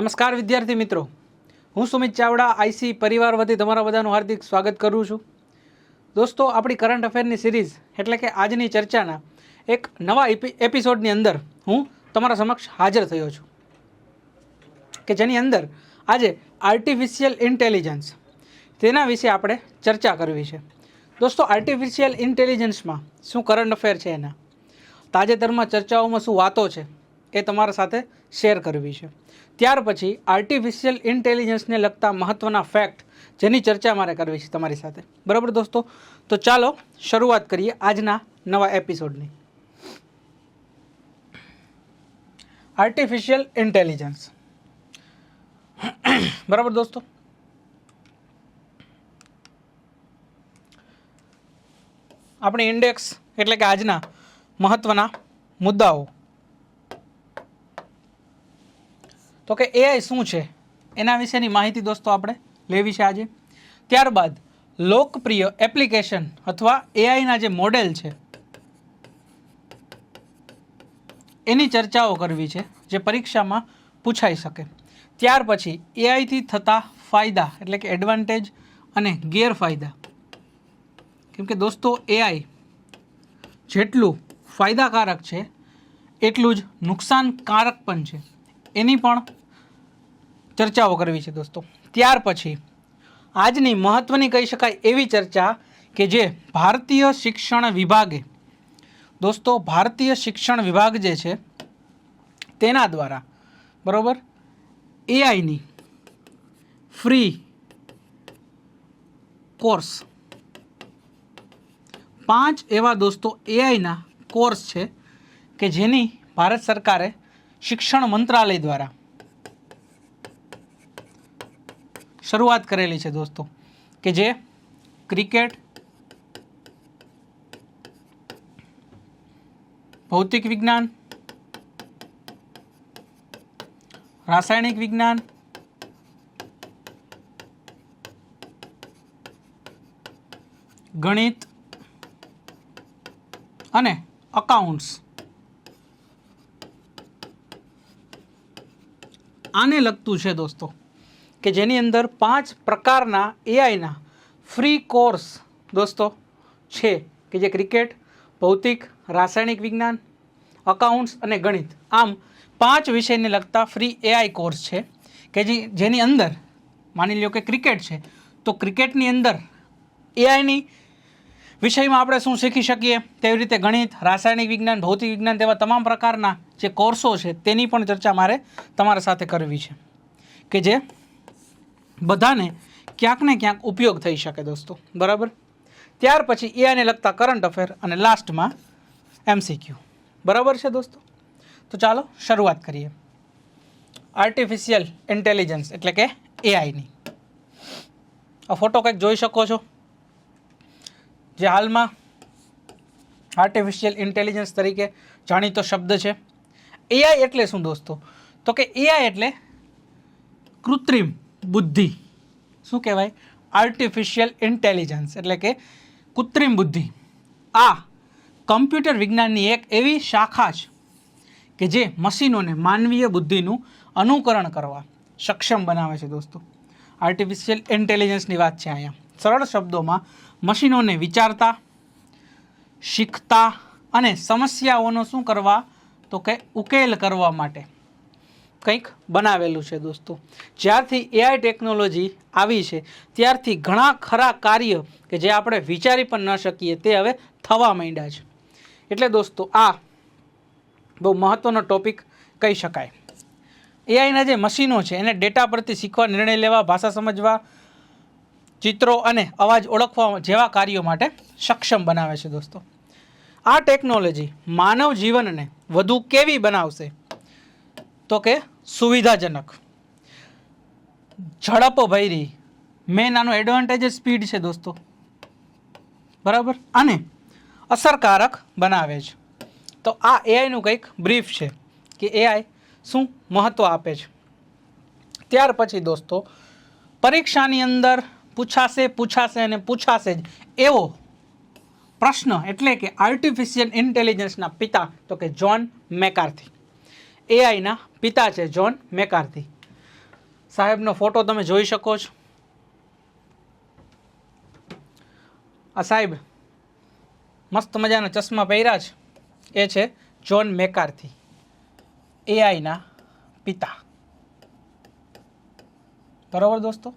નમસ્કાર વિદ્યાર્થી મિત્રો. હું સુમિત ચાવડા, આઈસી પરિવાર વતી તમારા બધાનું હાર્દિક સ્વાગત કરું છું. દોસ્તો, આપણી કરંટ અફેરની સિરીઝ એટલે કે આજની ચર્ચાના એક નવા એપિસોડની અંદર હું તમારા સમક્ષ હાજર થયો છું. કે જેની અંદર આજે આર્ટિફિશિયલ ઇન્ટેલિજન્સ તેના વિશે આપણે ચર્ચા કરવી છે. દોસ્તો આર્ટિફિશિયલ ઇન્ટેલિજન્સમાં શું કરંટ અફેર છે એના? તાજેતરમાં ચર્ચાઓમાં શું વાતો છે એ તમારા સાથે શેર કરવી છે. ત્યાર પછી આર્ટિફિશિયલ ઇન્ટેલિજન્સને લગતા મહત્ત્વના ફેક્ટ જેની ચર્ચા મારે કરવી છે તમારી સાથે. બરાબર દોસ્તો? તો ચાલો શરૂઆત કરીએ આજના નવા એપિસોડની આર્ટિફિશિયલ ઇન્ટેલિજન્સ બરાબર દોસ્તો? આપણી ઇન્ડેક્સ એટલે કે આજના મહત્ત્વના મુદ્દાઓ. તો કે એઆઈ શું છે? એના વિશેની માહિતી દોસ્તો આપણે લેવી છે આજે. ત્યારબાદ લોકપ્રિય એપ્લિકેશન અથવા એઆઈના જે મોડેલ છે, એની ચર્ચાઓ કરવી છે, જે પરીક્ષામાં પૂછાઈ શકે. ત્યાર પછી એઆઈથી થતા ફાયદા, એટલે કે એડવાન્ટેજ અને ગેરફાયદા. કેમ કે દોસ્તો એઆઈ જેટલું ફાયદાકારક છે, એટલું જ નુકસાનકારક પણ છે. એની પણ ચર્ચાઓ કરવી છે દોસ્તો. ત્યાર પછી આજની મહત્ત્વની કહી શકાય એવી ચર્ચા કે જે ભારતીય શિક્ષણ વિભાગે, દોસ્તો ભારતીય શિક્ષણ વિભાગ જે છે, તેના દ્વારા, બરાબર એઆઈની ફ્રી કોર્સ પાંચ એવા દોસ્તો એઆઈના કોર્સ છે કે જેની ભારત સરકારે શિક્ષણ મંત્રાલય દ્વારા શરૂઆત કરેલી છે દોસ્તો, કે જે ક્રિકેટ ભૌતિક વિજ્ઞાન, રાસાયણિક વિજ્ઞાન, ગણિત અને અકાઉન્ટ્સ આને લગતું છે દોસ્તો કે જેની અંદર પાંચ પ્રકારના એઆઈના ફ્રી કોર્સ દોસ્તો છે, કે જે ક્રિકેટ ભૌતિક, રાસાયણિક વિજ્ઞાન અકાઉન્ટ્સ અને ગણિત. આમ પાંચ વિષયને લગતા ફ્રી એઆઈ કોર્સ છે, કે જે જેની અંદર માની લ્યો કે ક્રિકેટ છે, તો ક્રિકેટની અંદર એઆઈની વિષયમાં આપણે શું શીખી શકીએ? તેવી રીતે ગણિત, રાસાયણિક વિજ્ઞાન, ભૌતિક વિજ્ઞાન તેવા તમામ પ્રકારના જે કોર્સો છે, તેની પણ ચર્ચા મારે તમારા સાથે કરવી છે. કે જે બધાને ક્યાંક ને ક્યાંક ઉપયોગ થઈ શકે દોસ્તો, બરાબર? ત્યાર પછી એઆઈને લગતા કરંટ અફેર અને લાસ્ટમાં એમસીક્યુ બરાબર છે દોસ્તો? તો ચાલો શરૂઆત કરીએ. આર્ટિફિશિયલ ઇન્ટેલિજન્સ એટલે કે એઆઈની આ ફોટો કંઈક જોઈ શકો છો. જે હાલમાં આર્ટિફિશિયલ ઇન્ટેલિજન્સ તરીકે જાણીતો શબ્દ છે. એઆઈ એટલે શું દોસ્તો? તો કે એઆઈ એટલે કૃત્રિમ બુદ્ધિ. શું કહેવાય? આર્ટિફિશિયલ ઇન્ટેલિજન્સ એટલે કે કૃત્રિમ બુદ્ધિ. આ કમ્પ્યુટર વિજ્ઞાનની એક એવી શાખા છે કે જે મશીનોને માનવીય બુદ્ધિનું અનુકરણ કરવા સક્ષમ બનાવે છે દોસ્તો. આર્ટિફિશિયલ ઇન્ટેલિજન્સની વાત છે અહીંયા. સરળ શબ્દોમાં મશીનોને વિચારતા, શીખતા અને સમસ્યાઓનો શું કરવા? તો કે ઉકેલ કરવા માટે. કંઈક બનાવેલું છે દોસ્તો. જ્યારથી એઆઈ ટેકનોલોજી આવી છે, ત્યારથી ઘણા ખરા કાર્ય કે જે આપણે વિચારી પણ ન શકીએ તે હવે થવા માંડ્યા છે. એટલે દોસ્તો, આ બહુ મહત્ત્વનો ટોપિક કહી શકાય. એઆઈના જે મશીનો છે, એને ડેટા પરથી શીખવા, નિર્ણય લેવા, ભાષા સમજવા, ચિત્રો અને અવાજ ઓળખવા જેવા કાર્યો માટે સક્ષમ બનાવે છે દોસ્તો. આ ટેકનોલોજી માનવ જીવનને વધુ કેવી બનાવશે? તો કે સુવિધાજનક. ઝડપ ભૈરી. મેન આનો એડવાન્ટેજ સ્પીડ છે દોસ્તો. બરાબર? અને અસરકારક બનાવે છે. તો આ એઆઈનું કંઈક બ્રીફ છે કે એઆઈ શું મહત્ત્વ આપે છે. ત્યાર પછી દોસ્તો, પરીક્ષાની અંદર પૂછાશે પૂછાશે અને પૂછાશે જ એવો પ્રશ્ન એટલે કે આર્ટિફિશિયલ ઇન્ટેલિજન્સના પિતા તો કે જ્હોન મેકાર્થી એઆઈના પિતા છે જોન મેકાર્થી સાહેબનો ફોટો તમે જોઈ શકો છો. આ સાહેબ મસ્ત મજાના ચશ્મા પહેર્યા છે. એ છે જોન મેકાર્થી એઆઈના પિતા. બરાબર દોસ્તો?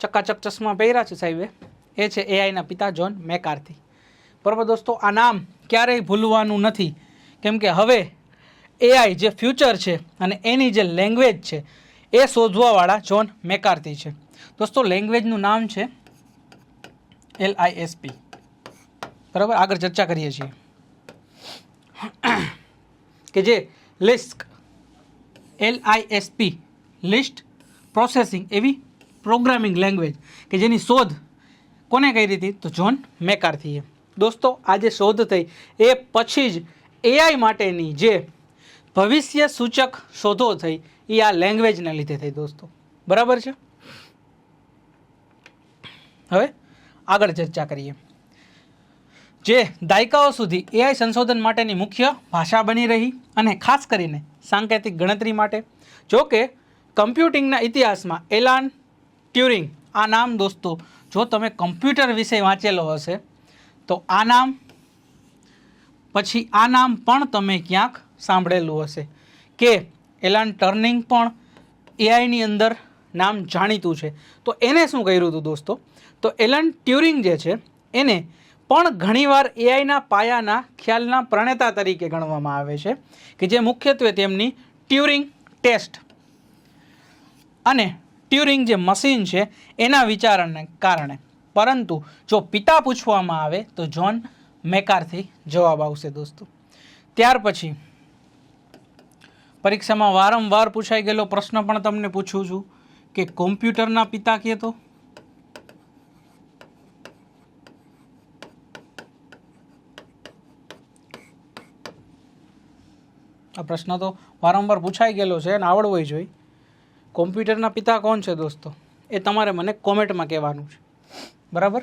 ચકાચક ચશ્મા પહેર્યા છે સાહેબે. એ છે એઆઈના પિતા જોન મેકાર્થી બરાબર દોસ્તો, આ નામ ક્યારેય ભૂલવાનું નથી. કેમ કે હવે એઆઈ જે ફ્યુચર છે અને એની જે લેંગ્વેજ છે, એ શોધવાવાળા જોન મેકાર્તી છે. દોસ્તો લેંગ્વેજનું નામ છે એલ આઈ એસ પી બરાબર? આગળ ચર્ચા કરીએ છીએ. કે જે Lisp L I S P list processing એવી પ્રોગ્રામિંગ લેંગ્વેજ કે જેની શોધ કોને કરી હતી? તો જોન મેકાર્થીએ દોસ્તો આ જે શોધ થઈ. એ પછી જ એઆઈ માટેની જે ભવિષ્ય સૂચક શોધો થઈ, એ આ લેંગ્વેજને લીધે થઈ દોસ્તો. બરાબર છે? હવે આગળ ચર્ચા કરીએ. જે દાયકાઓ સુધી એઆઈ સંશોધન માટેની મુખ્ય ભાષા બની રહી અને ખાસ કરીને સાંકેતિક ગણતરી માટે. જોકે, કમ્પ્યુટિંગના ઇતિહાસમાં એલાન ટ્યુરિંગ, આ નામ દોસ્તો, જો તમે કમ્પ્યુટર વિશે વાંચેલો હશે તો આ નામ? પછી આ નામ પણ તમે ક્યાંક સાંભળેલું હશે. કે એલાન ટર્નિંગ પણ એઆઈની અંદર નામ જાણીતું છે. તો એને શું કર્યું હતું દોસ્તો? તો એલન ટ્યુરિંગ જે છે, એને પણ ઘણીવાર એઆઈના પાયાના ખ્યાલના પ્રણેતા તરીકે ગણવામાં આવે છે, કે જે મુખ્યત્વે તેમની ટ્યુરિંગ ટેસ્ટ અને ટ્યુરિંગ જે મશીન છે, એના વિચારણને કારણે. પરંતુ જો પિતા પૂછવામાં આવે તો જોન મેકારથી જવાબ આવશે દોસ્તો. ત્યાર પછી પરીક્ષામાં વારંવાર પૂછાઈ ગયેલો પ્રશ્ન પણ તમને પૂછું છું કે કોમ્પ્યુટરના પિતા કહેતો આ પ્રશ્ન તો વારંવાર પૂછાઈ ગયેલો છે અને આવડવો જોઈએ કોમ્પ્યુટરના પિતા કોણ છે દોસ્તો? એ તમારે મને કોમેન્ટમાં કહેવાનું છે. બરાબર?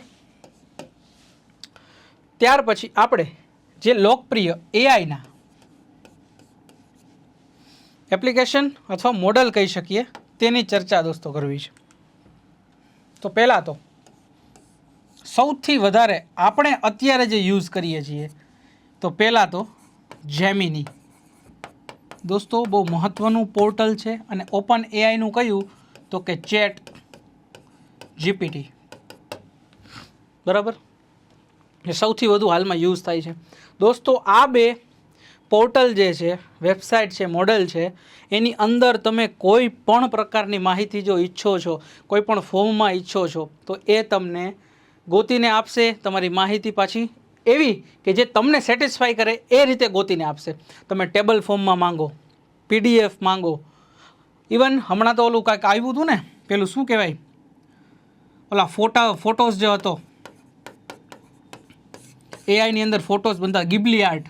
ત્યાર પછી આપણે જે લોકપ્રિય એઆઈના એપ્લિકેશન અથવા મોડલ કહી શકીએ, તેની ચર્ચા દોસ્તો કરવી છે. તો પહેલાં તો સૌથી વધારે આપણે અત્યારે જે યુઝ કરીએ છીએ, તો પહેલાં તો જેમિની દોસ્તો, બહુ મહત્ત્વનું પોર્ટલ છે અને ઓપન એઆઈનું કહ્યું તો કે ચેટ જીપીટી બરાબર? એ સૌથી વધુ હાલમાં યુઝ થાય છે. દોસ્તો, આ બે પોર્ટલ જે છે, વેબસાઇટ છે, મોડલ છે, એની અંદર તમે કોઈ પણ પ્રકારની માહિતી જો ઈચ્છો છો, કોઈ પણ ફોર્મમાં ઈચ્છો છો, તો એ તમને ગોતીને આપશે, તમારી માહિતી પાછી એવી કે જે તમને સેટિસ્ફાય કરે એ રીતે ગોતીને આપશે. તમે ટેબલ ફોર્મમાં માંગો પીડીએફ માંગો. ઇવન હમણાં તો ઓલું કાંઈક આવ્યું હતું ને, પેલું શું કહેવાય? ઓલા ફોટા ફોટોસ જે હતો એઆઈની અંદર ફોટોઝ બનતા ગિબલી આર્ટ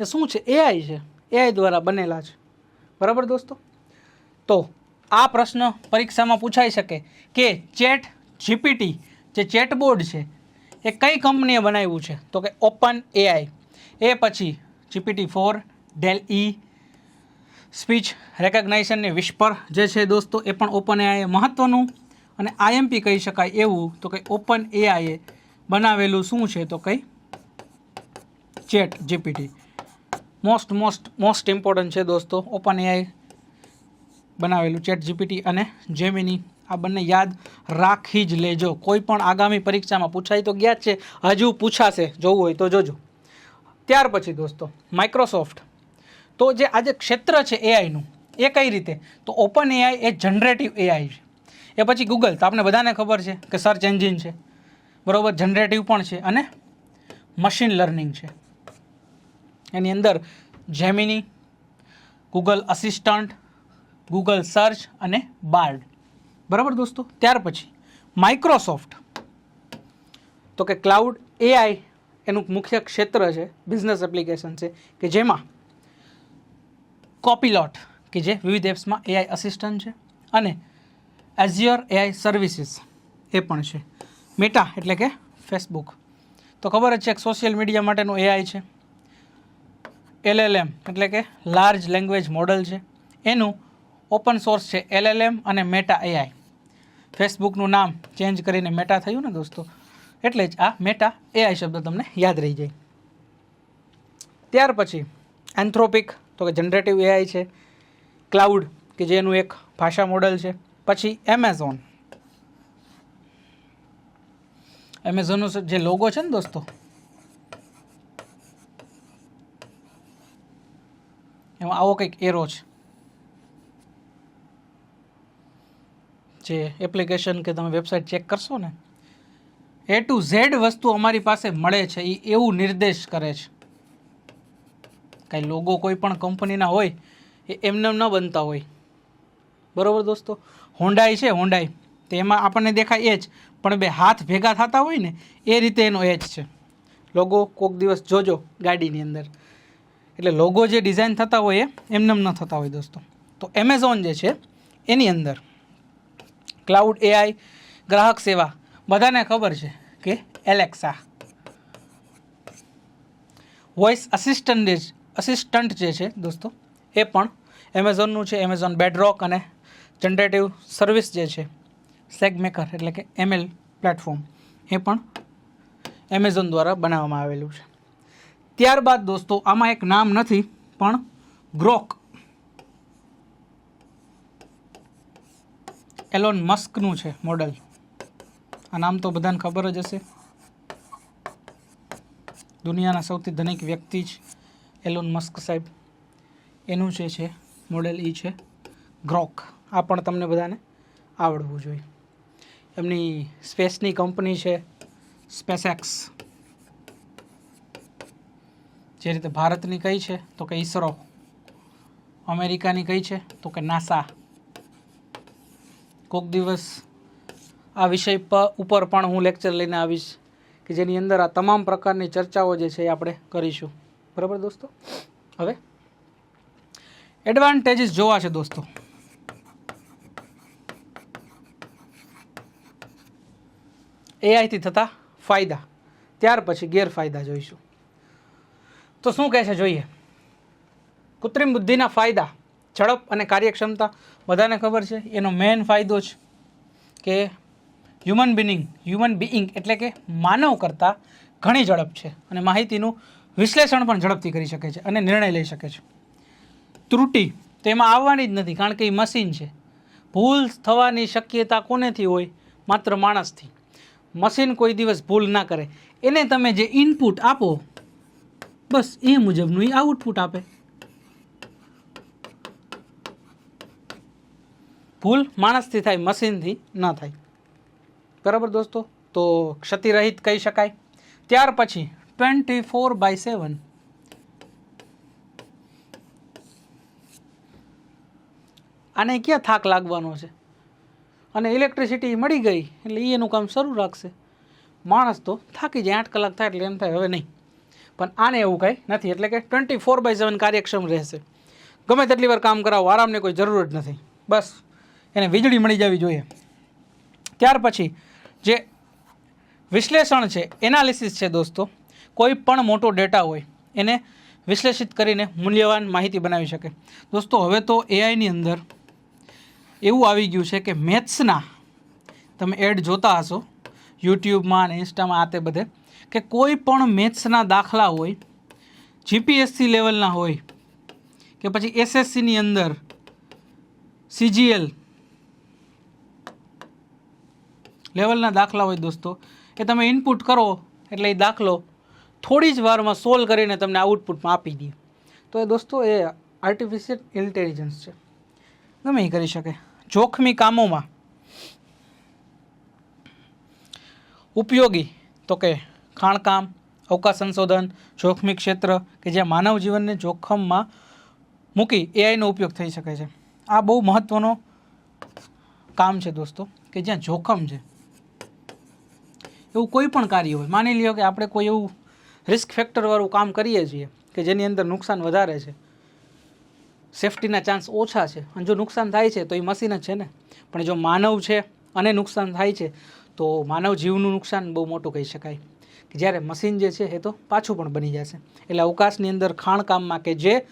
એ શું છે? એઆઈ છે. એઆઈ દ્વારા બનેલા છે. બરાબર દોસ્તો? તો આ પ્રશ્ન પરીક્ષામાં પૂછાઈ શકે કે ચેટ જીપીટી જે ચેટબોર્ડ છે, એ કઈ કંપનીએ બનાવ્યું છે? તો કે ઓપન એઆઈ એ પછી GPT four Dall E speech રેકગ્નાઇઝનની Whisper જે છે દોસ્તો, એ પણ ઓપન એઆઈએ મહત્ત્વનું અને આઈએમપી કહી શકાય એવું, તો કંઈ ઓપન એઆઈએ બનાવેલું શું છે? તો કંઈ chat GPT most most most important છે દોસ્તો ઓપન એઆઈ બનાવેલું ચેટ જીપીટી અને જેમિની આ બંને યાદ રાખી જ લેજો. કોઈ પણ આગામી પરીક્ષામાં પૂછાય તો ગયા છે, હજુ પૂછાશે. જોવું હોય તો જોજો. ત્યાર પછી દોસ્તો માઇક્રોસોફ્ટ તો જે આજે ક્ષેત્ર છે એઆઈનું એ કઈ રીતે? તો ઓપન એઆઈ એ જનરેટિવ એઆઈ છે. એ પછી ગૂગલ તો આપણે બધાને ખબર છે કે સર્ચ એન્જિન છે. બરોબર જનરેટિવ પણ છે અને મશીન લર્નિંગ છે. એની અંદર Gemini Google assistant Google search અને બાર્ડ બરાબર દોસ્તો? ત્યાર પછી માઇક્રોસોફ્ટ તો કે ક્લાઉડ એઆઈ એનું મુખ્ય ક્ષેત્ર છે બિઝનેસ એપ્લિકેશન છે, કે જેમાં કોપીલોટ કે જે વિવિધ એપ્સમાં એઆઈ અસિસ્ટન્ટ છે, અને એઝિયર એઆઈ સર્વિસીસ એ પણ છે. મેટા એટલે કે ફેસબુક તો ખબર જ છે કે સોશિયલ મીડિયા માટેનું એઆઈ છે. એલએલએમ એટલે કે લાર્જ લેંગ્વેજ મોડલ છે. એનું ઓપન સોર્સ છે એલએલએમ અને મેટા એઆઈ ફેસબુકનું નામ ચેન્જ કરીને મેટા થયું ને દોસ્તો? એટલે જ આ મેટા એઆઈ શબ્દ તમને યાદ રહી જાય. ત્યાર પછી એન્થ્રોપિક તો કે જનરેટિવ એઆઈ છે. ક્લાઉડ કે જેનું એક ભાષા મોડલ છે. પછી એમેઝોન એમેઝોનનો જે લોગો છે ને દોસ્તો? એમાં આવો કંઈક એરો છે. જે એપ્લિકેશન કે તમે વેબસાઇટ ચેક કરશો ને એ ટુ ઝેડ વસ્તુ અમારી પાસે મળે છે એ એવું નિર્દેશ કરે છે. કાંઈ લોગો કોઈ પણ કંપનીના હોય, એ એમને ન બનતા હોય. બરોબર દોસ્તો? હોન્ડાઈ છે હોન્ડાઈ તો એમાં આપણને દેખાય એ જ, પણ બે હાથ ભેગા થતા હોય ને, એ રીતે એનો એજ છે. લોગો કોક દિવસ જોજો ગાડીની અંદર. એટલે લોગો જે ડિઝાઇન થતા હોય એ એમને ન થતા હોય દોસ્તો. તો એમેઝોન જે છે, એની અંદર ક્લાઉડ એઆઈ ગ્રાહક સેવા, બધાને ખબર છે કે એલેક્સા વોઇસ અસિસ્ટન્ટ અસિસ્ટન્ટ જે છે દોસ્તો, એ પણ એમેઝોનનું છે એમેઝોન બેડરોક અને જનરેટિવ સર્વિસ જે છે સેગમેકર એટલે કે એમએલ પ્લેટફોર્મ એ પણ એમેઝોન દ્વારા બનાવવામાં આવેલું છે. ત્યારબાદ દોસ્તો, આમાં એક નામ નથી, પણ ગ્રોક એલોન મસ્કનું છે મોડલ આ નામ તો બધાને ખબર જ હશે. દુનિયાના સૌથી ધનિક વ્યક્તિ જ એલોન મસ્ક સાહેબ. એનું જે છે મોડેલ એ છે ગ્રોક આ પણ તમને બધાને આવડવું જોઈએ. એમની સ્પેસની કંપની છે સ્પેસએક્સ જે રીતે ભારતની કઈ છે તો કે ઈસરો. અમેરિકાની કઈ છે તો કે નાસા. કોક દિવસ આ વિષય ઉપર પણ હું લેક્ચર લઈને આવીશ કે જેની અંદર આ તમામ પ્રકારની ચર્ચાઓ જે છે એ આપણે કરીશું. બરાબર દોસ્તો? હવે? એડવાન્ટેજીસ જોવા છે દોસ્તો. એઆઈથી થતા ફાયદા. ત્યાર પછી ગેરફાયદા જોઈશું. તો શું કહે છે જોઈએ? કૃત્રિમ બુદ્ધિના ફાયદા, ઝડપ અને કાર્યક્ષમતા બધાને ખબર છે. એનો મેઇન ફાયદો છે કે હ્યુમન બિનિંગ હ્યુમન બિઈંગ એટલે કે માનવ કરતાં ઘણી ઝડપ છે અને માહિતીનું વિશ્લેષણ પણ ઝડપથી કરી શકે છે અને નિર્ણય લઈ શકે છે. ત્રુટિ તેમાં આવવાની જ નથી, કારણ કે એ મશીન છે. ભૂલ થવાની શક્યતા કોનેથી હોય? માત્ર માણસથી. મશીન કોઈ દિવસ ભૂલ ના કરે. એને તમે જે ઇનપુટ આપો, બસ એ મુજબનું એ આઉટપુટ આપે. ભૂલ માણસથી થાય મશીનથી ન થાય. બરાબર દોસ્તો? તો ક્ષતિરહિત કહી શકાય. ત્યાર પછી ટ્વેન્ટી ફોર બાય સેવન આને ક્યાં થાક લાગવાનો છે? અને ઇલેક્ટ્રિસિટી મળી ગઈ એટલે એ એનું કામ શરૂ રાખશે. માણસ તો થાકી જાય, આઠ કલાક થાય એટલે એમ થાય, હવે નહીં. પણ આને એવું કાંઈ નથી, એટલે કે ટ્વેન્ટી ફોર બાય સેવન કાર્યક્ષમ રહેશે. ગમે તેટલી વાર કામ કરાવો, આરામની કોઈ જરૂર જ નથી. બસ, એને વીજળી મળી જવી જોઈએ. ત્યાર પછી, જે વિશ્લેષણ છે એનાલિસિસ છે દોસ્તો, કોઈ પણ મોટો ડેટા હોય, એને વિશ્લેષિત કરીને મૂલ્યવાન માહિતી બનાવી શકે. દોસ્તો, હવે તો એઆઈની અંદર એવું આવી ગયું છે કે મેથ્સના તમે એડ જોતા હશો યુટ્યુબમાં અને ઇન્સ્ટામાં આ તે બધે, કે કોઈ પણ મેથ્સના દાખલા હોય, જીપીએસસી લેવલના હોય, કે પછી એસએસસીની અંદર, સીજીએલ લેવલના દાખલા હોય દોસ્તો, એ તમે ઇનપુટ કરો એટલે એ દાખલો થોડી જ વારમાં સોલ્વ કરીને તમને આઉટપુટમાં આપી દે. તો એ દોસ્તો એ આર્ટિફિશિયલ ઇન્ટેલિજન્સ છે. ગમે એ કરી શકે. જોખમી કામોમાં. ઉપયોગી, તો કે ખાણકામ, અવકાશ સંશોધન, જોખમી ક્ષેત્ર કે જ્યાં માનવ જીવનને જોખમમાં મૂકી એઆઈનો ઉપયોગ થઈ શકે છે. આ બહુ મહત્ત્વનો કામ છે દોસ્તો, કે જ્યાં જોખમ છે. એવું કોઈ પણ કાર્ય હોય, માની લ્યો કે આપણે કોઈ એવું રિસ્ક ફેક્ટરવાળું કામ કરીએ છીએ કે જેની અંદર નુકસાન વધારે છે. સેફટીના ચાન્સ ઓછા છે. અને જો નુકસાન થાય છે, તો એ મશીન જ છે ને. પણ જો માનવ છે અને નુકસાન થાય છે, તો માનવ જીવનું નુકસાન બહુ મોટું કહી શકાય. કે જ્યારે મશીન જે છે, એ તો પાછું પણ બની જશે. એટલે અવકાશની અંદર ખાણકામમાં કે જે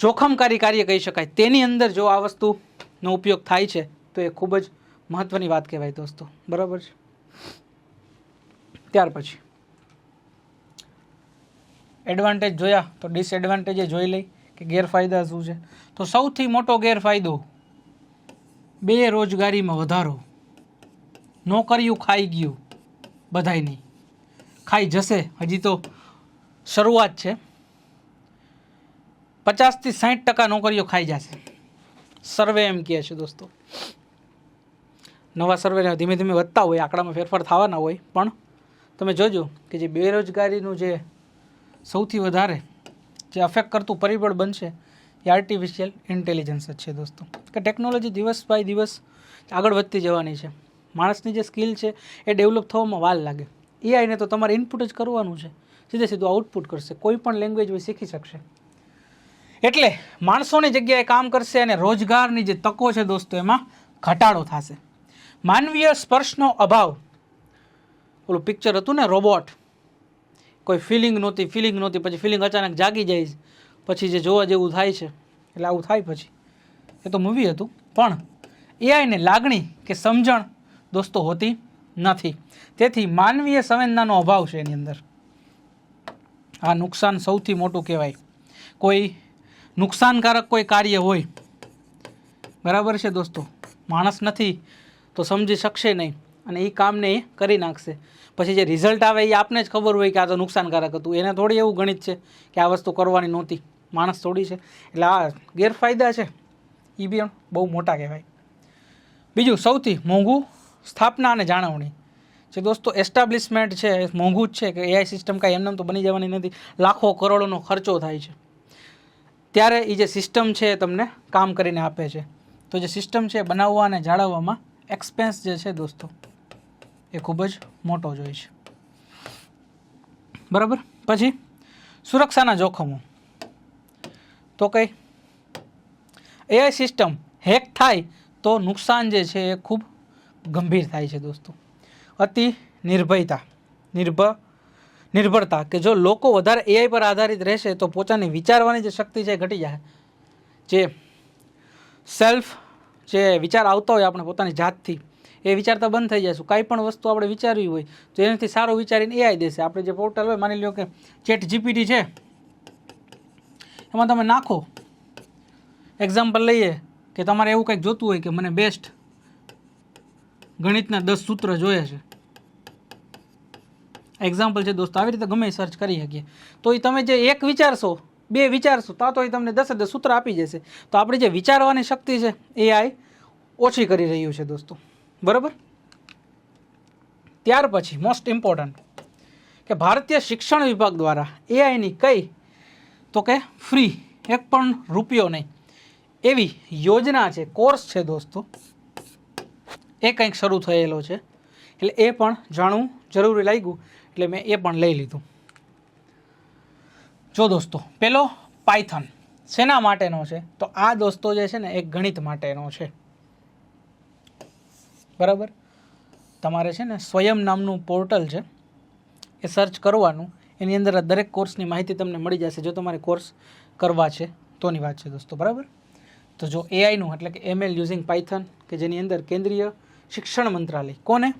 જોખમકારી કાર્ય કહી શકાય, તેની અંદર જો આ વસ્તુનો ઉપયોગ થાય છે, તો એ ખૂબ જ મહત્ત્વની વાત કહેવાય દોસ્તો. બરાબર છે? ત્યાર પછી. એડવાન્ટેજ જોયા તો ડિસએડવાન્ટેજે જોઈ લઈ. કે ગેરફાયદા શું છે? તો સૌથી મોટો ગેરફાયદો બેરોજગારીમાં વધારો. નોકરીઓ ખાઈ ગયું બધાયની. ખાઈ જશે. હજી તો શરૂઆત છે. પચાસથી સાઠ ટકા નોકરીઓ ખાઈ જશે. સર્વે એમ કહે છે દોસ્તો. નવા સર્વે ધીમે ધીમે વધતા હોય, આંકડામાં ફેરફાર થવાના હોય. પણ તમે જોજો કે જે બેરોજગારીનું જે સૌથી વધારે જે અફેક્ટ કરતું પરિબળ બનશે એ આર્ટિફિશિયલ ઇન્ટેલિજન્સ જ છે દોસ્તો. કે ટેકનોલોજી દિવસ બાય દિવસ આગળ વધતી જવાની છે. માણસની જે સ્કિલ છે એ ડેવલપ થવામાં વાર લાગે. એઆઈને તો તમારે ઇનપુટ જ કરવાનું છે. સીધે સીધું આઉટપુટ કરશે. કોઈ પણ લેંગ્વેજ હોય શીખી શકશે. એટલે માણસોની જગ્યાએ કામ કરશે અને રોજગારની જે તકો છે દોસ્તો એમાં ઘટાડો થશે. માનવીય સ્પર્શનો અભાવ. ઓલું પિક્ચર હતું ને રોબોટ કોઈ ફિલિંગ નહોતી ફિલિંગ નહોતી, પછી ફિલિંગ અચાનક જાગી જાય પછી જે જોવા જેવું થાય છે, એટલે આવું થાય પછી. એ તો મૂવી હતું, પણ એઆઈને લાગણી કે સમજણ દોસ્તો હોતી નથી. તેથી માનવીય સંવેદનાનો અભાવ છે એની અંદર. આ નુકસાન સૌથી મોટું કહેવાય. કોઈ નુકસાનકારક કોઈ કાર્ય હોય, બરાબર છે દોસ્તો? માણસ નથી, તો સમજી શકશે નહીં. અને એ કામને એ કરી નાખશે. પછી જે રિઝલ્ટ આવે એ આપને જ ખબર હોય કે આ તો નુકસાનકારક હતું. એને થોડી એવું ગણિત છે કે આ વસ્તુ કરવાની નહોતી. માણસ થોડી છે. એટલે આ ગેરફાયદા છે. એ બી બહુ મોટા કહેવાય. બીજું સૌથી મોંઘું સ્થાપના અને જાળવણી. જે દોસ્તો એસ્ટાબ્લિશમેન્ટ છે, એ મોંઘું જ છે કે એઆઈ સિસ્ટમ કાંઈ એમને તો બની જવાની નથી. લાખો કરોડોનો ખર્ચો થાય છે. ત્યારે એ જે સિસ્ટમ છે એ તમને કામ કરીને આપે છે. તો જે સિસ્ટમ છે એ બનાવવા અને જાળવવામાં એક્સપેન્સ જે છે દોસ્તો એ ખૂબ જ મોટો જ હોય છે. બરાબર? પછી સુરક્ષાના જોખમો. તો કઈ? એઆઈ સિસ્ટમ હેક થાય તો નુકસાન જે છે એ ખૂબ ગંભીર થાય છે દોસ્તો. અતિ નિર્ભયતા નિર્ભર નિર્ભરતા કે જો લોકો વધારે એઆઈ પર આધારિત રહેશે તો પોતાની વિચારવાની જે શક્તિ છે ઘટી જાય. જે સેલ્ફ જે વિચાર આવતા હોય આપણે પોતાની જાતથી. એ વિચારતા બંધ થઈ જશું કાંઈ પણ વસ્તુ આપણે વિચારવી હોય, તો એનાથી સારું વિચારીને એઆઈ દેશે. આપણે જે પોર્ટલ હોય, માની લો કે ચેટ જીપીટી છે, એમાં તમે નાખો. એક્ઝામ્પલ લઈએ કે તમારે એવું કંઈક જોતું હોય કે મને બેસ્ટ ગણિતના દસ સૂત્ર જોઈએ છે. એક્ઝામ્પલ છે દોસ્તો, આવી રીતે ગમે સર્ચ કરી શકીએ. તો એ તમે જે એક વિચારશો, બે વિચારશો, તો તો એ તમને દસે દસ સૂત્ર આપી જશે તો આપણી જે વિચારવાની શક્તિ છે, એ આઈ ઓછી કરી રહ્યું છે દોસ્તો. બરાબર? ત્યાર પછી મોસ્ટ ઇમ્પોર્ટન્ટ કે ભારતીય શિક્ષણ વિભાગ દ્વારા એઆઈની કઈ, તો કે ફ્રી એક પણ રૂપિયો નહીં. એવી યોજના છે કોર્સ છે દોસ્તો. એ કંઈક શરૂ થયેલો છે. એટલે એ પણ જાણવું જરૂરી લાગ્યું, એટલે મેં એ પણ લઈ લીધું. જો દોસ્તો, પેલો પાયથન, શેના માટેનો છે? તો આ દોસ્તો જે છે ને, એ ગણિત માટેનો છે. બરાબર? તમારે છે ને સ્વયં નામનું પોર્ટલ છે, એ સર્ચ કરવાનું. એની અંદર દરેક કોર્સની માહિતી તમને મળી જશે. જો તમારે કોર્સ કરવા છે, તોની વાત છે દોસ્તો, બરાબર? તો જો એઆઈનું એટલે કે એમએલ યુઝિંગ પાયથન કે જેની અંદર કેન્દ્રીય શિક્ષણ મંત્રાલય. કોને?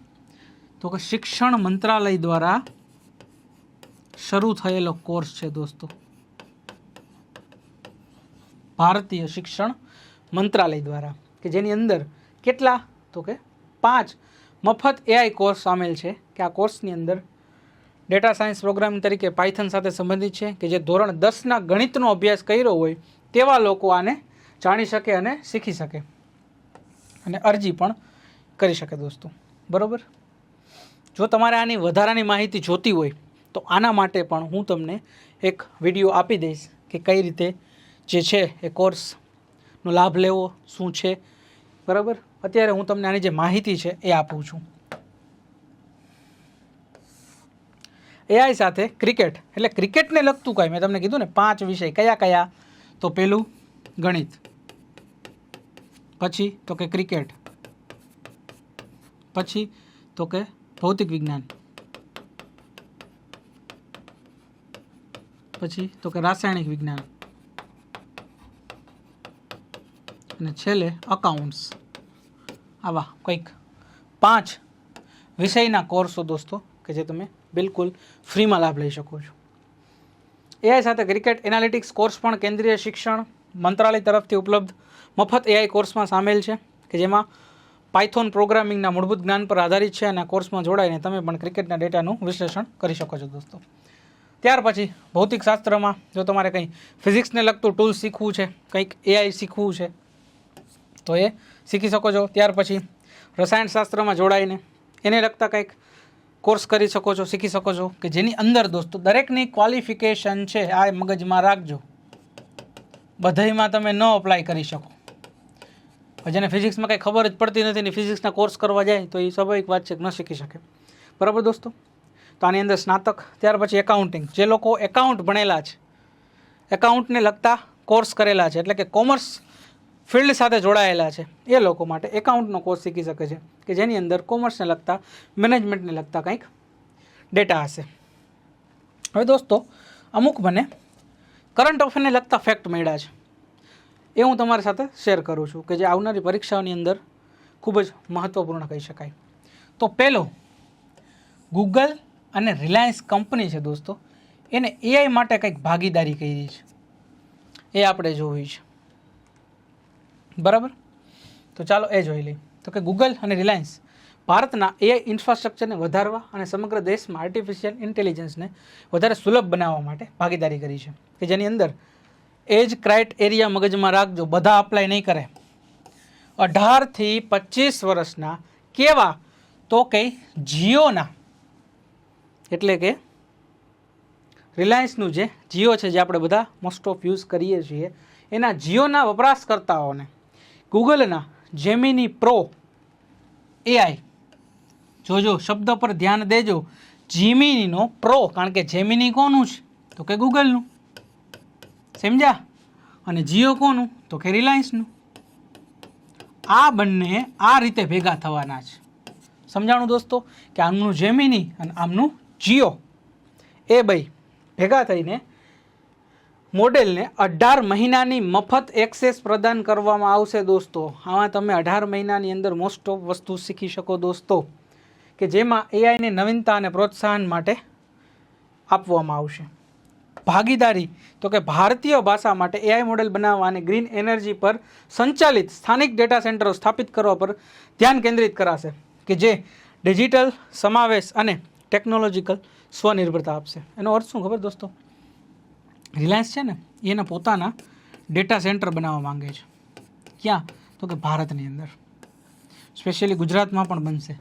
તો કે શિક્ષણ મંત્રાલય દ્વારા શરૂ થયેલો કોર્સ છે દોસ્તો. ભારતીય શિક્ષણ મંત્રાલય દ્વારા. કે જેની અંદર કેટલા? તો કે પાંચ મફત એઆઈ કોર્સ સામેલ છે, કે આ કોર્સની અંદર ડેટા સાયન્સ પ્રોગ્રામિંગ તરીકે પાયથન સાથે સંબંધિત છે, કે જે ધોરણ દસના ગણિતનો અભ્યાસ કર્યો હોય, તેવા લોકો આને જાણી શકે અને શીખી શકે. અને અરજી પણ કરી શકે દોસ્તો. બરાબર? જો તમારે આની વધારાની માહિતી જોતી હોય, તો આના માટે પણ હું તમને એક વીડિયો આપી દઈશ, કે કઈ રીતે જે છે એ કોર્સનો લાભ લેવો, શું છે. બરાબર? અત્યારે હું તમને આની જે માહિતી છે એ આપું છું. એઆઈ સાથે ક્રિકેટ એટલે ક્રિકેટને લગતું કાંઈ, મેં તમને કીધું ને, પાંચ વિષય. કયા કયા? તો પેલું ગણિત. પછી તો કે ક્રિકેટ પછી તો કે ભૌતિક વિજ્ઞાન. પછી તો કે રાસાયણિક વિજ્ઞાન. અને છેલ્લે અકાઉન્ટ્સ આવા, કંઈક. પાંચ વિષયના કોર્સો દોસ્તો, કે જે તમે બિલકુલ ફ્રીમાં લાભ લઈ શકો છો. એઆઈ સાથે ક્રિકેટ એનાલિટિક્સ કોર્સ પણ કેન્દ્રીય શિક્ષણ મંત્રાલય તરફથી ઉપલબ્ધ મફત એઆઈ કોર્સમાં સામેલ છે, કે જેમાં પાયથોન પ્રોગ્રામિંગના મૂળભૂત જ્ઞાન પર આધારિત છે અને કોર્સમાં જોડાઈને તમે પણ ક્રિકેટના ડેટાનું વિશ્લેષણ કરી શકો છો દોસ્તો. ત્યાર પછી ભૌતિક શાસ્ત્રમાં, જો તમારે કંઈ ફિઝિક્સને લગતું ટૂલ શીખવું છે, કંઈક એઆઈ શીખવું છે, તો એ શીખી શકો છો. ત્યાર પછી રસાયણશાસ્ત્રમાં જોડાઈને એને લગતા કંઈક કોર્સ કરી શકો છો, શીખી શકો છો કે જેની અંદર દોસ્તો દરેકની ક્વોલિફિકેશન છે, આ મગજમાં રાખજો. બધાયમાં તમે ન અપ્લાય કરી શકો. જેને ફિઝિક્સમાં કંઈ ખબર જ પડતી નથી ને ફિઝિક્સના કોર્સ કરવા જાય તો એ સ્વાભાવિક વાત છે ન શીખી શકે. બરાબર દોસ્તો? તો આની અંદર સ્નાતક, ત્યાર પછી એકાઉન્ટિંગ જે લોકો એકાઉન્ટ ભણેલા છે એકાઉન્ટને લગતા કોર્સ કરેલા છે, એટલે કે કોમર્સ ફિલ્ડ સાથે જોડાયેલા છે. એ લોકો માટે એકાઉન્ટનો કોર્સ શીખી શકે છે કે જેની અંદર કોમર્સને લગતા મેનેજમેન્ટને લગતા કંઈક ડેટા હશે. હવે દોસ્તો, અમુક મને કરંટ અફેરને લગતા ફેક્ટ મળ્યા છે. એ હું તમારી સાથે શેર કરું છું કે જે આવનારી પરીક્ષાઓની અંદર ખૂબ જ મહત્ત્વપૂર્ણ કહી શકાય. તો પહેલો ગૂગલ અને રિલાયન્સ કંપની છે દોસ્તો, એને એઆઈ માટે કંઈક ભાગીદારી કરી છે. એ આપણે જોવી છે. બરાબર? તો ચાલો એ જોઈ લઈએ. તો કે ગૂગલ અને રિલાયન્સ ભારતના એઆઈ ઇન્ફ્રાસ્ટ્રક્ચરને વધારવા અને સમગ્ર દેશમાં આર્ટિફિશિયલ ઇન્ટેલિજન્સને વધારે સુલભ બનાવવા માટે ભાગીદારી કરી છે. કે જેની અંદર એજ ક્રાઇટ એરિયા મગજમાં રાખજો, બધા અપ્લાય નહીં કરે. અઢારથી પચીસ વર્ષના કેવા તો કે જીઓના. એટલે કે રિલાયન્સનું જે જીઓ છે જે આપણે બધા મોસ્ટ ઓફ યુઝ કરીએ છીએ, એના જીઓના વપરાશકર્તાઓને ગૂગલના જેમિની પ્રો એઆઈ જોજો, શબ્દ પર ધ્યાન દેજો. જીમિનીનો પ્રો કારણ કે જેમિની કોનું છે? તો કે ગૂગલનું. સમજ્યા? અને જીઓ કોનું? તો કે રિલાયન્સનું આ બંને આ રીતે ભેગા થવાના છે. સમજાણું દોસ્તો? કે આમનું જેમિની અને આમનું જીઓ એ ભાઈ ભેગા થઈને મોડેલને અઢાર મહિનાની મફત એક્સેસ પ્રદાન કરવામાં આવશે દોસ્તો. આમાં તમે અઢાર મહિનાની અંદર મોસ્ટ ઓફ વસ્તુ શીખી શકો દોસ્તો, કે જેમાં એઆઈની નવીનતા અને પ્રોત્સાહન માટે આપવામાં આવશે. ભાગીદારી, તો કે ભારતીય ભાષા માટે એઆઈ મોડેલ બનાવવા અને ગ્રીન એનર્જી પર સંચાલિત સ્થાનિક ડેટા સેન્ટરો સ્થાપિત કરવા પર ધ્યાન કેન્દ્રિત કરાશે, કે જે ડિજિટલ સમાવેશ અને ટેકનોલોજીકલ સ્વનિર્ભરતા આપશે. એનો અર્થ શું ખબર દોસ્તો? રિલાયન્સ છે ને, એના પોતાના ડેટા સેન્ટર બનાવવા માંગે છે. ક્યાં? તો કે ભારતની અંદર. સ્પેશિયલી ગુજરાતમાં પણ બનશે.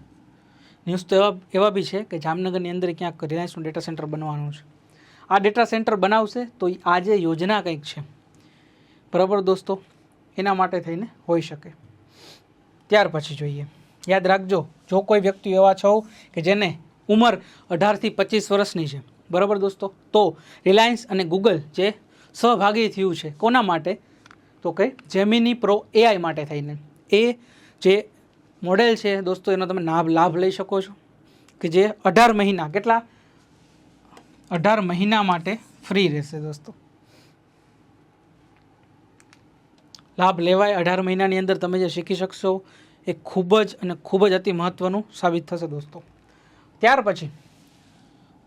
ન્યૂઝ તો એવા એવા બી છે કે જામનગરની અંદર ક્યાંક રિલાયન્સનું ડેટા સેન્ટર બનવાનું છે. આ ડેટા સેન્ટર બનાવશે તો આ જે યોજના કંઈક છે. બરાબર દોસ્તો? એના માટે થઈને હોઈ શકે. ત્યાર પછી જોઈએ. યાદ રાખજો, જો કોઈ વ્યક્તિ એવા છો કે જેને ઉંમર અઢારથી પચીસ વર્ષની છે બરાબર દોસ્તો? તો રિલાયન્સ અને ગૂગલ જે સહભાગી થયું છે, કોના માટે? તો કે જેમિની પ્રો એઆઈ માટે થઈને. એ જે મોડેલ છે દોસ્તો, એનો તમે લાભ લાભ લઈ શકો છો. કે જે અઢાર મહિના, કેટલા? અઢાર મહિના માટે ફ્રી રહેશે દોસ્તો. લાભ લેવાય અઢાર મહિનાની અંદર તમે જે શીખી શકશો, એ ખૂબ જ અને ખૂબ જ અતિ મહત્ત્વનું સાબિત થશે દોસ્તો. ત્યાર પછી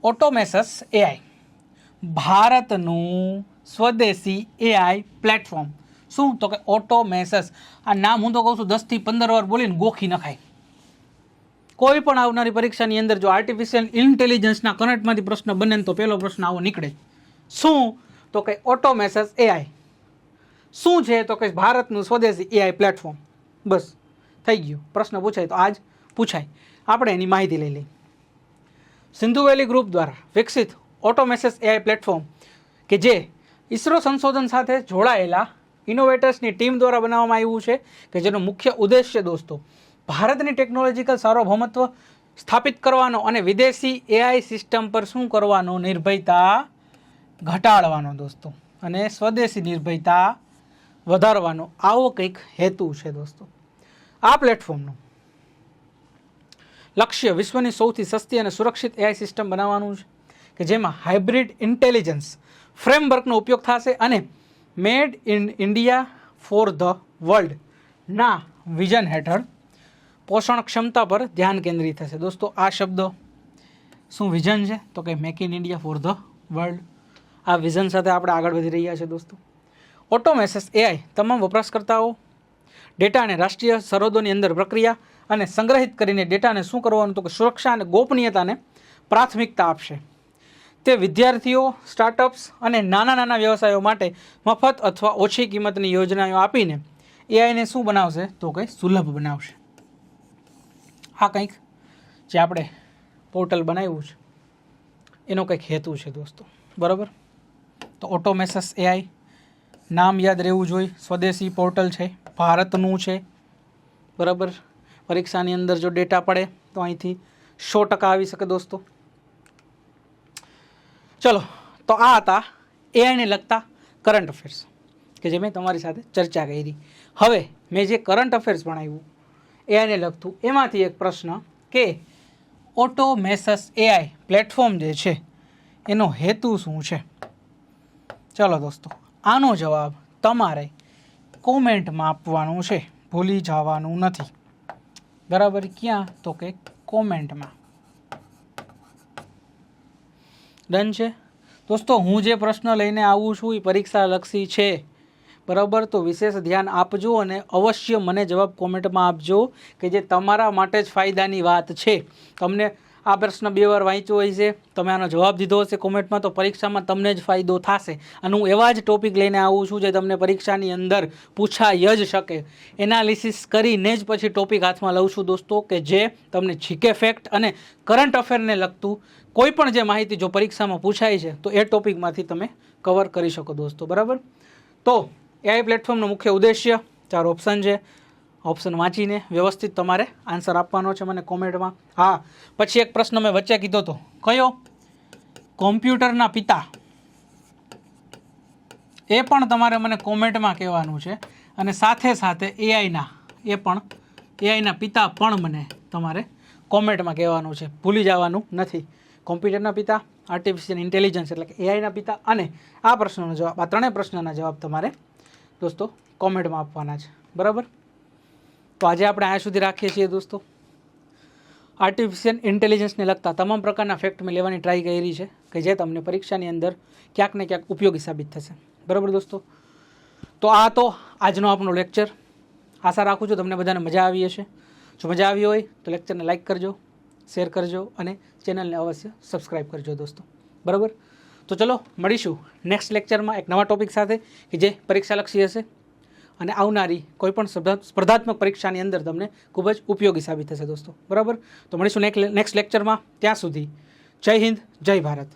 ઓટોમેસસ એઆઈ ભારતનું સ્વદેશી એઆઈ પ્લેટફોર્મ શું? તો કે ઓટોમેસસ આ નામ હું તો કહું છું દસથી પંદર વાર બોલીને ગોખી નખાય. કોઈ પણ આવનારી પરીક્ષાની અંદર જો આર્ટિફિશિયલ ઇન્ટેલિજન્સના કરંટમાંથી પ્રશ્ન બને તો પહેલો પ્રશ્ન આવો નીકળે. શું? તો કે ઓટોમેસસ એઆઈ શું છે? તો કે ભારતનું સ્વદેશી એઆઈ પ્લેટફોર્મ બસ, થઈ ગયું. પ્રશ્ન પૂછાય તો આજ પૂછાય. આપણે એની માહિતી લઈ લઈએ. સિંધુ વેલી ગ્રુપ દ્વારા વિકસિત ઓટોમેસેસ એઆઈ પ્લેટફોર્મ કે જે ઇસરો સંશોધન સાથે જોડાયેલા ઇનોવેટર્સની ટીમ દ્વારા બનાવવામાં આવ્યું છે, કે જેનો મુખ્ય ઉદ્દેશ્ય દોસ્તો ભારતની ટેકનોલોજીકલ સાર્વભૌમત્વ સ્થાપિત કરવાનો અને વિદેશી એઆઈ સિસ્ટમ પર શું કરવાનો નિર્ભયતા ઘટાડવાનો દોસ્તો અને સ્વદેશી નિર્ભયતા વધારવાનો આવો કંઈક હેતુ છે દોસ્તો. આ પ્લેટફોર્મનું લક્ષ્ય વિશ્વની સૌથી સસ્તી અને સુરક્ષિત એઆઈ સિસ્ટમ બનાવવાનું છે, કે જેમાં હાઇબ્રિડ ઇન્ટેલિજન્સ ફ્રેમવર્કનો ઉપયોગ થશે અને made in India for the વર્લ્ડના vision હેઠળ પોષણ ક્ષમતા પર ધ્યાન કેન્દ્રિત થશે. દોસ્તો, આ શબ્દો શું વિઝન છે? તો કે make in India for the world આ વિઝન સાથે આપણે આગળ વધી રહ્યા છીએ દોસ્તો. ઓટોમેસસ એઆઈ તમામ વપરાશકર્તાઓ ડેટા અને રાષ્ટ્રીય સરહદોની અંદર પ્રક્રિયા અને સંગ્રહિત કરીને ડેટાને શું કરવાનું તો કે સુરક્ષા અને ગોપનીયતાને પ્રાથમિકતા આપશે. તે વિદ્યાર્થીઓ સ્ટાર્ટઅપ્સ અને નાના નાના વ્યવસાયો માટે મફત અથવા ઓછી કિંમતની યોજનાઓ આપીને એઆઈને શું બનાવશે? તો કે સુલભ બનાવશે. આ કંઈક જે આપણે પોર્ટલ બનાવ્યું છે. એનો કંઈક હેતુ છે દોસ્તો. બરાબર? તો ઓટોમેસસ એઆઈ નામ યાદ રહેવું જોઈએ. સ્વદેશી પોર્ટલ છે. ભારતનું છે. બરાબર? પરીક્ષાની અંદર જો ડેટા પડે તો અહીંથી સો ટકા આવી શકે દોસ્તો. ચલો, તો આ હતા એઆઈને લગતા કરંટ અફેર્સ કે જે મેં તમારી સાથે ચર્ચા કરી. હવે મેં જે કરંટ અફેર્સ ભણાવ્યું, એઆઈને લગતું, એમાંથી એક પ્રશ્ન કે ઓટોમેસસ એઆઈ પ્લેટફોર્મ જે છે, એનો હેતુ શું છે? ચલો દોસ્તો, આનો જવાબ તમારે કોમેન્ટમાં આપવાનો છે. ભૂલી જવાનું નથી. બરાબર ક્યાં? તો કે કોમેન્ટમાં. ડન છે? દોસ્તો, હું જે પ્રશ્ન લઈને આવું છું એ પરીક્ષાલક્ષી છે. બરાબર? તો વિશેષ ધ્યાન આપજો અને અવશ્ય મને જવાબ કોમેન્ટમાં આપજો કે જે તમારા માટે જ ફાયદાની વાત છે. તમને આ પ્રશ્ન બે વાર વાંચ્યો હોય છે. તમે આનો જવાબ દીધો હશે કોમેન્ટમાં, તો પરીક્ષામાં તમને જ ફાયદો થશે. અને હું એવા જ ટોપિક લઈને આવું છું જે તમને પરીક્ષાની અંદર પૂછાય જ શકે. એનાલિસિસ કરીને જ પછી ટોપિક હાથમાં લઉં છું દોસ્તો, કે જે તમને છીકે ફેક્ટ અને કરંટ અફેરને લગતું કોઈ પણ જે માહિતી જો પરીક્ષામાં પૂછાય છે, તો એ ટોપિકમાંથી તમે કવર કરી શકો દોસ્તો, બરાબર? તો એઆઈ પ્લેટફોર્મનો મુખ્ય ઉદ્દેશ્ય, ચાર ઓપ્શન છે. ઓપ્શન વાંચીને વ્યવસ્થિત તમારે આન્સર આપવાનો છે મને કોમેન્ટમાં. હા, પછી એક પ્રશ્ન મેં વચ્ચે કીધો હતો. કયો? કોમ્પ્યુટરના પિતા. એ પણ તમારે મને કોમેન્ટમાં કહેવાનું છે. અને સાથે સાથે એઆઈના એ પણ એઆઈના પિતા પણ મને તમારે કોમેન્ટમાં કહેવાનું છે. ભૂલી જવાનું નથી. કોમ્પ્યુટરના પિતા આર્ટિફિશિયલ ઇન્ટેલિજન્સ એટલે કે એઆઈના પિતા અને આ પ્રશ્નનો જવાબ, આ ત્રણેય પ્રશ્નના જવાબ તમારે દોસ્તો કોમેન્ટમાં આપવાના છે. બરાબર? તો આજે આપણે અહીંયા સુધી રાખીએ છીએ દોસ્તો. આર્ટિફિશિયલ ઇન્ટેલિજન્સને લગતા તમામ પ્રકારના ફેક્ટ મેં લેવાની ટ્રાય કરી છે કે જે તમને પરીક્ષાની અંદર ક્યાંક ને ક્યાંક ઉપયોગી સાબિત થશે. બરાબર દોસ્તો? તો આ તો આજનો આપણો લેક્ચર આશા રાખું છું તમને બધાને મજા આવી હશે. જો મજા આવી હોય તો લેક્ચરને લાઇક કરજો શેર કરજો અને ચેનલને અવશ્ય સબસ્ક્રાઈબ કરજો દોસ્તો. બરાબર? તો ચલો, મળીશું નેક્સ્ટ લેક્ચરમાં એક નવા ટોપિક સાથે કે જે પરીક્ષાલક્ષી હશે. અને આવનારી કોઈપણ સ્પર્ધા- સ્પર્ધાત્મક પરીક્ષાની અંદર તમને ખૂબ જ ઉપયોગી સાબિત થશે દોસ્તો. બરાબર? તો મળીશું નેક્સ્ટ લેક્ચરમાં ત્યાં સુધી જય હિન્દ, જય ભારત.